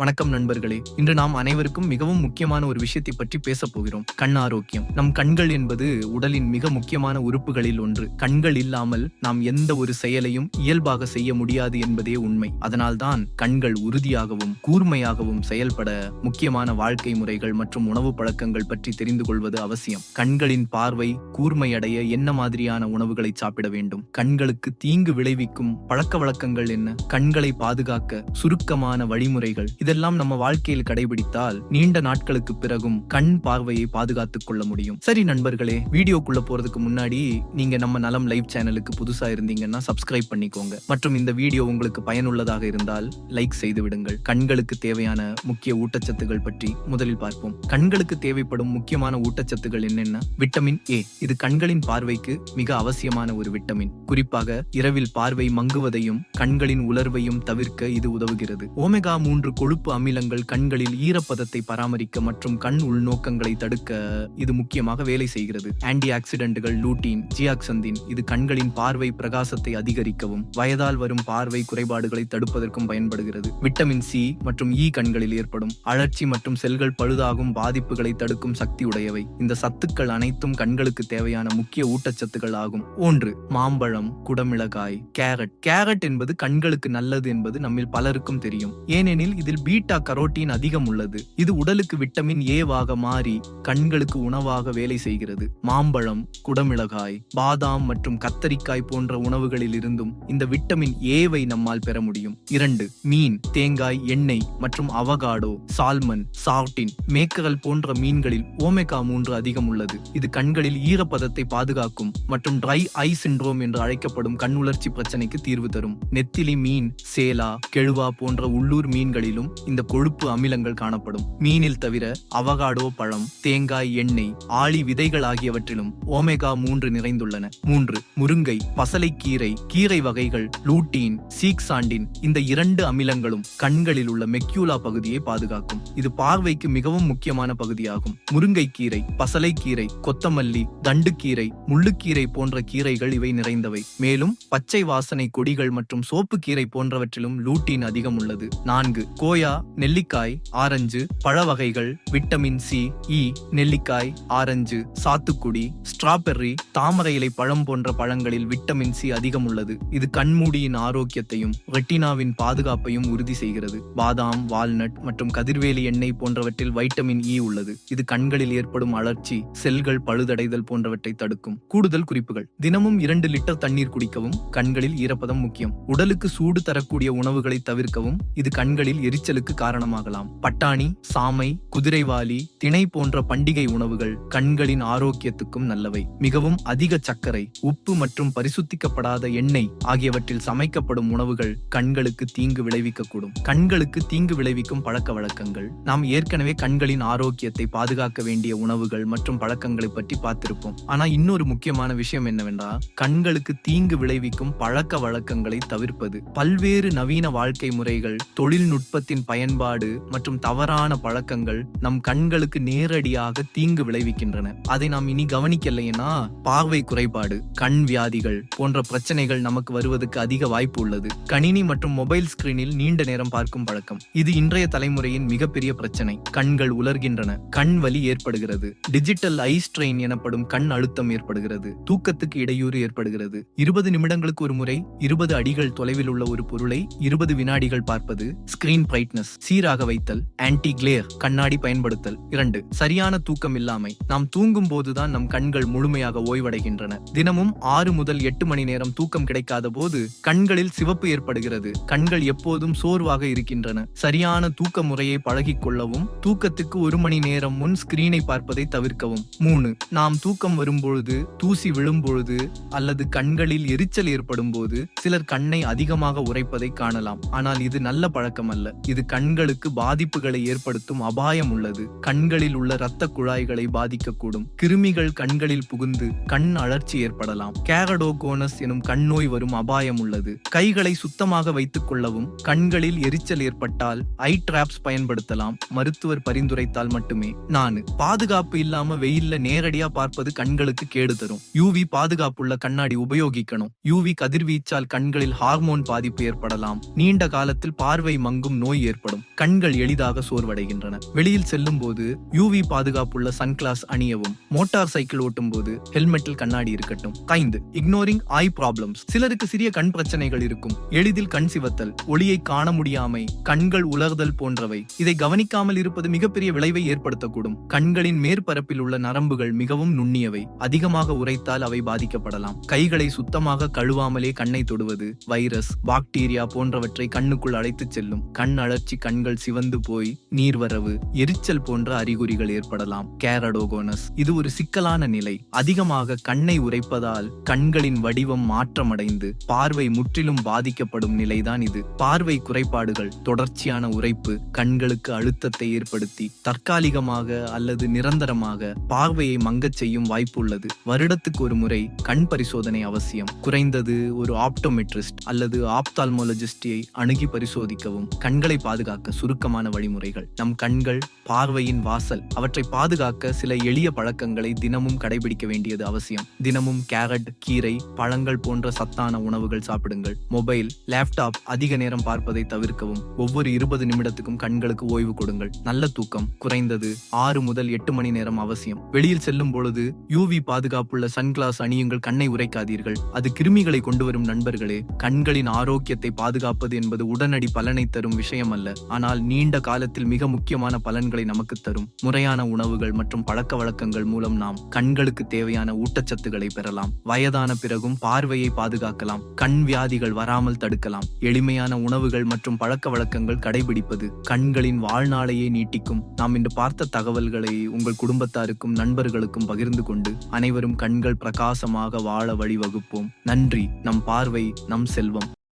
வணக்கம் நண்பர்களே. இன்று நாம் அனைவருக்கும் மிகவும் முக்கியமான ஒரு விஷயத்தை பற்றி பேசப் போகிறோம். கண் ஆரோக்கியம். நம் கண்கள் என்பது உடலின் மிக முக்கியமான உறுப்புகளில் ஒன்று. கண்கள் இல்லாமல் நாம் எந்த ஒரு செயலையும் இயல்பாக செய்ய முடியாது என்பதே உண்மை. அதனால்தான் கண்கள் உறுதியாகவும் கூர்மையாகவும் செயல்பட முக்கியமான வாழ்க்கை முறைகள் மற்றும் உணவு பழக்கங்கள் பற்றி தெரிந்து கொள்வது அவசியம். கண்களின் பார்வை கூர்மையடைய என்ன மாதிரியான உணவுகளை சாப்பிட வேண்டும்? கண்களுக்கு தீங்கு விளைவிக்கும் பழக்க வழக்கங்கள் என்ன? கண்களை பாதுகாக்க சுருக்கமான வழிமுறைகள். இதெல்லாம் நம்ம வாழ்க்கையில் கடைபிடித்தால் நீண்ட நாட்களுக்கு பிறகும் கண் பார்வையை பாதுகாத்துக் கொள்ள முடியும். சரி நண்பர்களே வீடியோக்குள்ள போறதுக்கு முன்னாடி நீங்க நம்ம நலம் லைவ் சேனலுக்கு புதுசா இருந்தீங்கன்னா சப்ஸ்கிரைப் பண்ணிக்கோங்க. மற்றும் இந்த வீடியோ உங்களுக்கு பயனுள்ளதாக இருந்தால் லைக் செய்து விடுங்கள். கண்களுக்கு தேவையான முக்கிய ஊட்டச்சத்துகள் பற்றி முதலில் பார்ப்போம். கண்களுக்கு தேவைப்படும் முக்கியமான ஊட்டச்சத்துகள் என்னென்ன? விட்டமின் ஏ இது கண்களின் பார்வைக்கு மிக அவசியமான ஒரு விட்டமின் குறிப்பாக இரவில் பார்வை மங்குவதையும் கண்களின் உலர்வையும் தவிர்க்க இது உதவுகிறது. ஓமெகா மூன்று கொழுப்பு அமிலங்கள் கண்களில் ஈரப்பதத்தை பராமரிக்க மற்றும் கண் உள்நோக்கங்களை தடுக்க இது முக்கியமாக வேலை செய்கிறது. ஆன்டி ஆக்சிடென்ட்கள் லூட்டீன் ஜியாக்சந்தின் இது கண்களின் பார்வை பிரகாசத்தை அதிகரிக்கவும் வயதால் வரும் பார்வை குறைபாடுகளை தடுப்பதற்கும் பயன்படுகிறது. விட்டமின் சி மற்றும் இ கண்களில் ஏற்படும் அழற்சி மற்றும் செல்கள் பழுதாகும் பாதிப்புகளை தடுக்கும் சக்தி உடையவை. இந்த சத்துக்கள் அனைத்தும் கண்களுக்கு தேவையான முக்கிய ஊட்டச்சத்துக்கள் ஆகும். ஒன்று மாம்பழம் குடமிளகாய் கேரட். கேரட் என்பது கண்களுக்கு நல்லது என்பது நம்மில் பலருக்கும் தெரியும். ஏனெனில் இதில் பீட்டா கரோட்டின் அதிகம் உள்ளது. இது உடலுக்கு விட்டமின் ஏவாக மாறி கண்களுக்கு உணவாக வேலை செய்கிறது. மாம்பழம் குடமிளகாய் பாதாம் மற்றும் கத்தரிக்காய் போன்ற உணவுகளில் இருந்தும் இந்த விட்டமின் ஏவை நம்மால் பெற முடியும். இரண்டு மீன் தேங்காய் எண்ணெய் மற்றும் அவகாடோ சால்மன் சாவ்டின் மேக்கரல் போன்ற மீன்களில் ஓமெகா மூன்று அதிகம் உள்ளது. இது கண்களில் ஈரப்பதத்தை பாதுகாக்கும் மற்றும் ட்ரை ஐ சிண்ட்ரோம் என்று அழைக்கப்படும் கண் உலர்ச்சி பிரச்சனைக்கு தீர்வு தரும். நெத்திலி மீன் சேலா கெழுவா போன்ற உள்ளூர் மீன்களிலும் இந்த கொழுப்பு அமிலங்கள் காணப்படும். மீனில் தவிர அவகாடோ பழம் தேங்காய் எண்ணெய் ஆளி விதைகள் ஆகியவற்றிலும் ஓமேகா மூன்று நிறைந்துள்ளன. மூன்று முருங்கை பசலைக்கீரை கீரை வகைகள் லூட்டீன் சீக்சாண்டின் இந்த இரண்டு அமிலங்களும் கண்களில் உள்ள மெக்யூலா பகுதியை பாதுகாக்கும். இது பார்வைக்கு மிகவும் முக்கியமான பகுதியாகும். முருங்கைக்கீரை பசலைக்கீரை கொத்தமல்லி தண்டுக்கீரை முள்ளுக்கீரை போன்ற கீரைகள் இவை நிறைந்தவை. மேலும் பச்சை வாசனை கொடிகள் மற்றும் சோப்பு கீரை போன்றவற்றிலும் லூட்டீன் அதிகம் உள்ளது. நான்கு கோயா நெல்லிக்காய் ஆரஞ்சு பழ வகைகள் விட்டமின் சி இ e, நெல்லிக்காய் ஆரஞ்சு சாத்துக்குடி ஸ்ட்ராபெர்ரி தாமரை இலை பழம் போன்ற பழங்களில் விட்டமின் சி அதிகம் உள்ளது. இது கண்மூடியின் ஆரோக்கியத்தையும் ரெட்டினாவின் பாதுகாப்பையும் உறுதி செய்கிறது. பாதாம் வால்நட் மற்றும் கதிர்வேலி எண்ணெய் போன்றவற்றில் வைட்டமின் இ e உள்ளது. இது கண்களில் ஏற்படும் அழற்சி செல்கள் பழுதடைதல் போன்றவற்றை தடுக்கும். கூடுதல் குறிப்புகள். தினமும் இரண்டு லிட்டர் தண்ணீர் குடிக்கவும் கண்களில் ஈரப்பதம் முக்கியம். உடலுக்கு சூடு தரக்கூடிய உணவுகளை தவிர்க்கவும் இது கண்களில் எரிச்சலுக்கு காரணமாகலாம். பட்டாணி சாமை குதிரைவாலி திணை போன்ற பண்டிகை உணவுகள் கண்களின் ஆரோக்கியத்துக்கும் நல்லவை. மிகவும் அதிக சர்க்கரை உப்பு மற்றும் பரிசுத்திக்கப்படாத எண்ணெய் ஆகியவற்றில் சமைக்கப்படும் உணவுகள் கண்களுக்கு தீங்கு விளைவிக்கக்கூடும். கண்களுக்கு தீங்கு விளைவிக்கும் பழக்க வழக்கங்கள். நாம் ஏற்கனவே கண்களின் ஆரோக்கியத்தை பாதுகாக்க வேண்டிய உணவுகள் மற்றும் பழக்கங்களை பற்றி பார்த்திருப்போம். ஆனா இன்னொரு முக்கியமான விஷயம் என்னவென்றால் கண்களுக்கு தீங்கு விளைவிக்கும் பழக்க வழக்கங்களை தவிர்ப்பது. பல்வேறு நவீன வாழ்க்கை முறைகள் தொழில்நுட்பத்தின் பயன்பாடு மற்றும் தவறான பழக்கங்கள் நம் கண்களுக்கு நேரடியாக தீங்கு விளைவிக்கின்றன. அதை நாம் இனி கவனிக்கலைன்னா பார்வை குறைபாடு கண் வியாதிகள் போன்ற பிரச்சனைகள் நமக்கு வருவதற்கு அதிக வாய்ப்பு உள்ளது. கணினி மற்றும் மொபைல் ஸ்கிரீனில் நீண்ட நேரம் பார்க்கும் பழக்கம். இது இன்றைய தலைமுறையின் மிகப்பெரிய பிரச்சனை. கண்கள் உலர்கின்றன கண் வலி ஏற்படுகிறது. டிஜிட்டல் ஐ ஸ்ட்ரெயின் எனப்படும் கண் அழுத்தம் ஏற்படுகிறது. தூக்கத்துக்கு இடையூறு ஏற்படுகிறது. இருபது நிமிடங்களுக்கு ஒரு முறை இருபது அடிகள் தொலைவில் உள்ள ஒரு பொருளை இருபது வினாடிகள் பார்ப்பது ஸ்கிரீன் திக்னஸ் சீராக வைத்தல் ஆன்டி கிளேர் கண்ணாடி பயன்படுத்தல். இரண்டு சரியான தூக்கம் இல்லாமை. நாம் தூங்கும் போதுதான் நம் கண்கள் முழுமையாக ஓய்வடைகின்றன. தினமும் ஆறு முதல் எட்டு மணி நேரம் தூக்கம் கிடைக்காத போது கண்களில் சிவப்பு ஏற்படுகிறது. கண்கள் எப்போதும் சோர்வாக இருக்கின்றன. சரியான தூக்க முறையை பழகிக் கொள்ளவும் தூக்கத்துக்கு ஒரு மணி நேரம் முன் ஸ்கிரீனை பார்ப்பதை தவிர்க்கவும். மூணு நாம் தூக்கம் வரும்பொழுது தூசி விழும்பொழுது அல்லது கண்களில் எரிச்சல் ஏற்படும் போது சிலர் கண்ணை அதிகமாக உரைப்பதை காணலாம். ஆனால் இது நல்ல பழக்கம் அல்ல இது கண்களுக்கு பாதிப்புகளை ஏற்படுத்தும் அபாயம் உள்ளது. கண்களில் உள்ள இரத்த குழாய்களை பாதிக்கக்கூடும். கிருமிகள் கண்களில் புகுந்து கண் அழற்சி ஏற்படலாம். கேரடோகோனஸ் எனும் கண் நோய் வரும் அபாயம் உள்ளது. கைகளை சுத்தமாக வைத்துக் கொள்ளவும் கண்களில் எரிச்சல் ஏற்பட்டால் ஐ டிராப்ஸ் பயன்படுத்தலாம். மருத்துவர் பரிந்துரைத்தால் மட்டுமே. நானு பாதுகாப்பு இல்லாம வெயில்ல நேரடியா பார்ப்பது கண்களுக்கு கேடு தரும். யூவி பாதுகாப்புள்ள கண்ணாடி உபயோகிக்கணும். யூவி கதிர்வீச்சால் கண்களில் ஹார்மோன் பாதிப்பு ஏற்படலாம். நீண்ட காலத்தில் பார்வை மங்கும் நோய் ஏற்படும். கண்கள் எளிதாக சோர்வடைகின்றன. வெளியில் செல்லும் போது யூவி பாதுகாப்புள்ள சன்கிளாஸ் அணியவும் மோட்டார் சைக்கிள் ஓட்டும் போது ஹெல்மெட்டில் கண்ணாடி இருக்கட்டும். ஐந்து இக்னோரிங் ஐ ப்ராப்ளம்ஸ் சிலருக்கு சிறிய கண் பிரச்சனைகள் இருக்கும். எளிதில் கண் சிவத்தல் ஒளியை காண முடியாமை கண்கள் உலர்தல் போன்றவை. இதை கவனிக்காமல் இருப்பது மிகப்பெரிய விளைவை ஏற்படுத்தக்கூடும். கண்களின் மேற்பரப்பில் உள்ள நரம்புகள் மிகவும் நுண்ணியவை. அதிகமாக உரைத்தால் அவை பாதிக்கப்படலாம். கைகளை சுத்தமாக கழுவாமலே கண்ணை தொடுவது வைரஸ் பாக்டீரியா போன்றவற்றை கண்ணுக்குள் அழைத்துச் செல்லும். கண் அழற்சி கண்கள் சிவந்து போய் நீர்வரவு எரிச்சல் போன்ற அறிகுறிகள் ஏற்படலாம். கேரடோகோனஸ். இது ஒரு சிக்கலான நிலை. அதிகமாக கண்ணை உரைப்பதால் கண்களின் வடிவம் மாற்றமடைந்து பார்வை முற்றிலும் பாதிக்கப்படும் நிலைதான் இது. பார்வை குறைபாடுகள் தொடர்ச்சியான உரைப்பு கண்களுக்கு அழுத்தத்தை ஏற்படுத்தி தற்காலிகமாக அல்லது நிரந்தரமாக பார்வையை மங்கச் செய்யும் வாய்ப்பு உள்ளது வருடத்துக்கு ஒரு முறை கண் பரிசோதனை அவசியம். குறைந்தது ஒரு ஆப்டோமெட்ரிஸ்ட் அல்லது ஆப்தால்மோலஜிஸ்டியை அணுகி பரிசோதிக்கவும். கண்களை பாதுகாக்க சுருக்கமான வழிமுறைகள். நம் கண்கள் பார்வையின் வாசல் அவற்றை பாதுகாக்க சில எளிய பழக்கங்களை தினமும் கடைபிடிக்க வேண்டியது அவசியம். தினமும் கேரட் கீரை பழங்கள் போன்ற சத்தான உணவுகள் சாப்பிடுங்கள். மொபைல் லேப்டாப் அதிக நேரம் பார்ப்பதை தவிர்க்கவும். ஒவ்வொரு இருபது நிமிடத்துக்கும் கண்களுக்கு ஓய்வு கொடுங்கள். நல்ல தூக்கம் குறைந்தது ஆறு முதல் எட்டு மணி நேரம் அவசியம். வெளியில் செல்லும் பொழுது யூவி பாதுகாப்புள்ள சன்கிளாஸ் அணியுங்கள். கண்ணை உரைக்காதீர்கள். அது கிருமிகளை கொண்டு வரும் நண்பர்களே. கண்களின் ஆரோக்கியத்தை பாதுகாப்பது என்பது உடனடி பலனை தரும் விஷயம் அல்ல ஆனால் நீண்ட காலத்தில் மிக முக்கியமான பலன்களை நமக்கு தரும். முறையான உணவுகள் மற்றும் பழக்க வழக்கங்கள் மூலம் நாம் கண்களுக்கு தேவையான ஊட்டச்சத்துக்களை பெறலாம். வயதான பிறகும் பார்வையை பாதுகாக்கலாம். கண் வியாதிகள் வராமல் தடுக்கலாம். எளிமையான உணவுகள் மற்றும் பழக்க வழக்கங்கள் கடைபிடிப்பது கண்களின் வாழ்நாளையே நீட்டிக்கும். நாம் இன்று பார்த்த தகவல்களை உங்கள் குடும்பத்தாருக்கும் நண்பர்களுக்கும் பகிர்ந்து கொண்டு அனைவரும் கண்கள் பிரகாசமாக வாழ வழிவகுப்போம். நன்றி. நம் பார்வை நம் செல்வம்.